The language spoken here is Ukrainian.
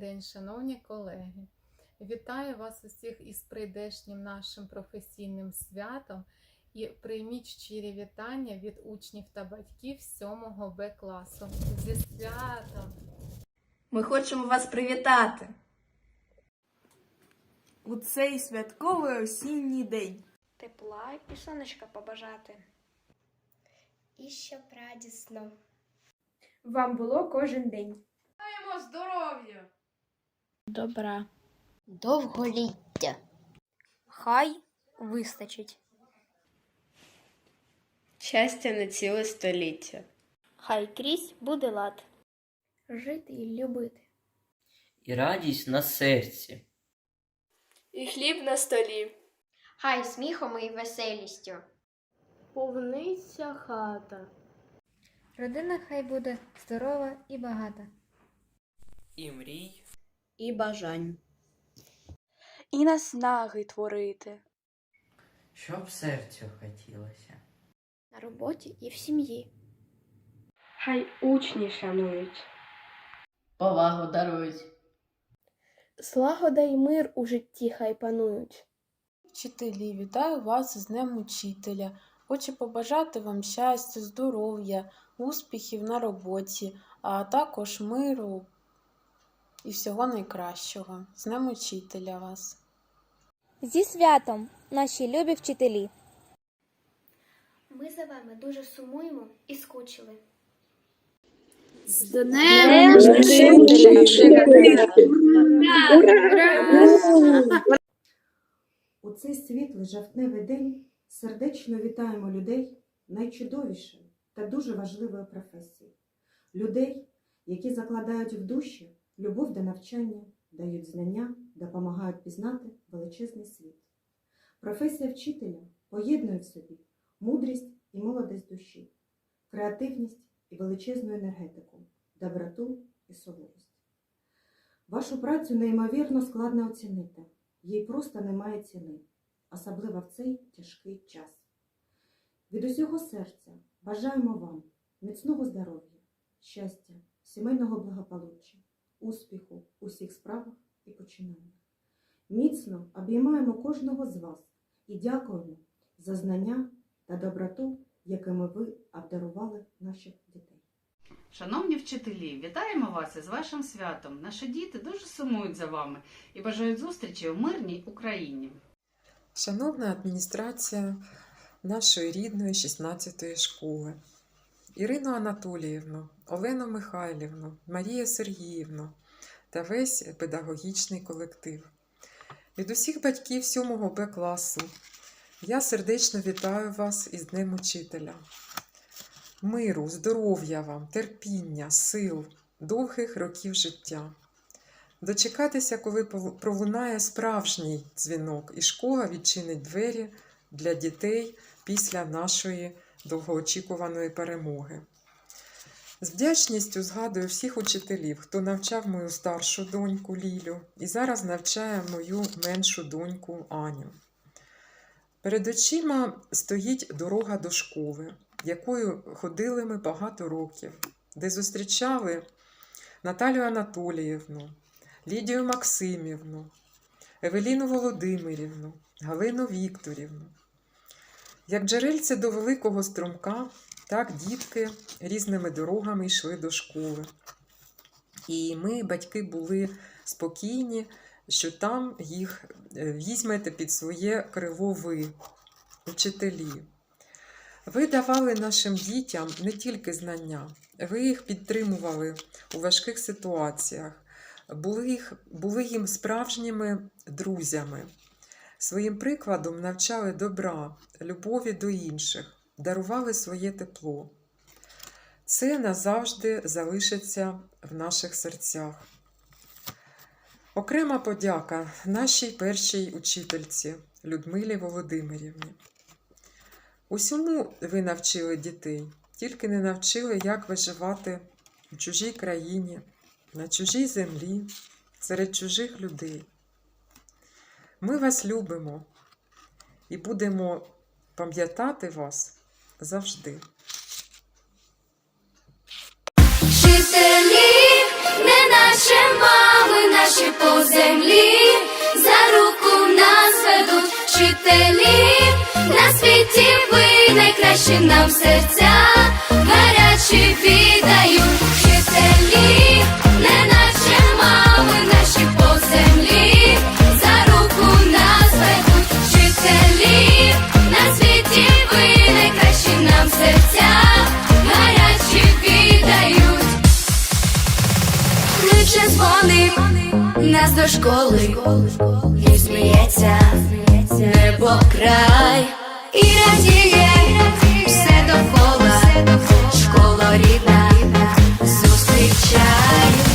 Добрий день, шановні колеги. Вітаю вас усіх із прийдешнім нашим професійним святом і прийміть щирі вітання від учнів та батьків 7-го Б класу. Зі святом! Ми хочемо вас привітати. у цей святковий осінній день. тепла і сонечка побажати. І щоб радісно. Вам було кожен день. Маємо здоров'я! Добра. Довголіття. Хай вистачить. Щастя на ціле століття. Хай крізь буде лад. Жити і любити. і радість на серці. І хліб на столі. Хай сміхом і веселістю. Повниться хата. Родина хай буде здорова і багата. І мрій, І бажань. І наснаги творити. щоб серцю хотілося. На роботі і в сім'ї. Хай учні шанують. Повагу дарують. Злагода й мир у житті хай панують. Вчителі, вітаю вас з Днем Учителя. Хочу побажати вам щастя, здоров'я, успіхів на роботі, а також миру і всього найкращого. З Днем Учителя вас! Зі святом, наші любі вчителі! Ми за вами дуже сумуємо і скучили. Днем У цей світлий жовтневий день сердечно вітаємо людей найчудовішої та дуже важливої професії. Людей, які закладають в душі любов до навчання, дають знання, допомагають пізнати величезний світ. Професія вчителя поєднує в собі мудрість і молодість душі, креативність і величезну енергетику, доброту і суворість. Вашу працю неймовірно складно оцінити їй просто немає ціни, особливо в цей тяжкий час. Від усього серця бажаємо вам міцного здоров'я, щастя, сімейного благополуччя, успіху у всіх справах і починаннях. Міцно обіймаємо кожного з вас і дякуємо за знання та доброту, якими ви обдарували наших дітей. Шановні вчителі, вітаємо вас із вашим святом. Наші діти дуже сумують за вами і бажають зустрічі в мирній Україні. Шановна адміністрація нашої рідної 16-ї школи, Ірину Анатоліївну, Олену Михайлівну, Марія Сергіївну та весь педагогічний колектив. Від усіх батьків 7 Б класу я сердечно вітаю вас із Днем Учителя. Миру, здоров'я вам, терпіння, сил, довгих років життя. Дочекатися, коли пролунає справжній дзвінок, і школа відчинить двері для дітей після нашої довгоочікуваної перемоги. З вдячністю згадую всіх учителів, хто навчав мою старшу доньку Лілю і зараз навчає мою меншу доньку Аню. Перед очима стоїть дорога до школи, якою ходили ми багато років, де зустрічали Наталію Анатоліївну, Лідію Максимівну, Евеліну Володимирівну, Галину Вікторівну. Як джерельце до великого струмка, так дітки різними дорогами йшли до школи. І ми, батьки, були спокійні, що там їх е, візьмете під своє крило ви, учителі. Ви давали нашим дітям не тільки знання, ви їх підтримували у важких ситуаціях, були, їх, були їм справжніми друзями. Своїм прикладом навчали добра, любові до інших, дарували своє тепло. Це назавжди залишиться в наших серцях. Окрема подяка нашій першій учительці Людмилі Володимирівні. Усьому ви навчили дітей, тільки не навчили, як виживати у чужій країні, на чужій землі, серед чужих людей. Ми вас любимо і будемо пам'ятати вас завжди. Жителі, не наші мами, наші по землі, за руку нас ведуть вчителі, на світі ви найкращі нам серця, гарячі ві. школи і сміється небо край і радіє все довкола, школа рідна, зустрічай.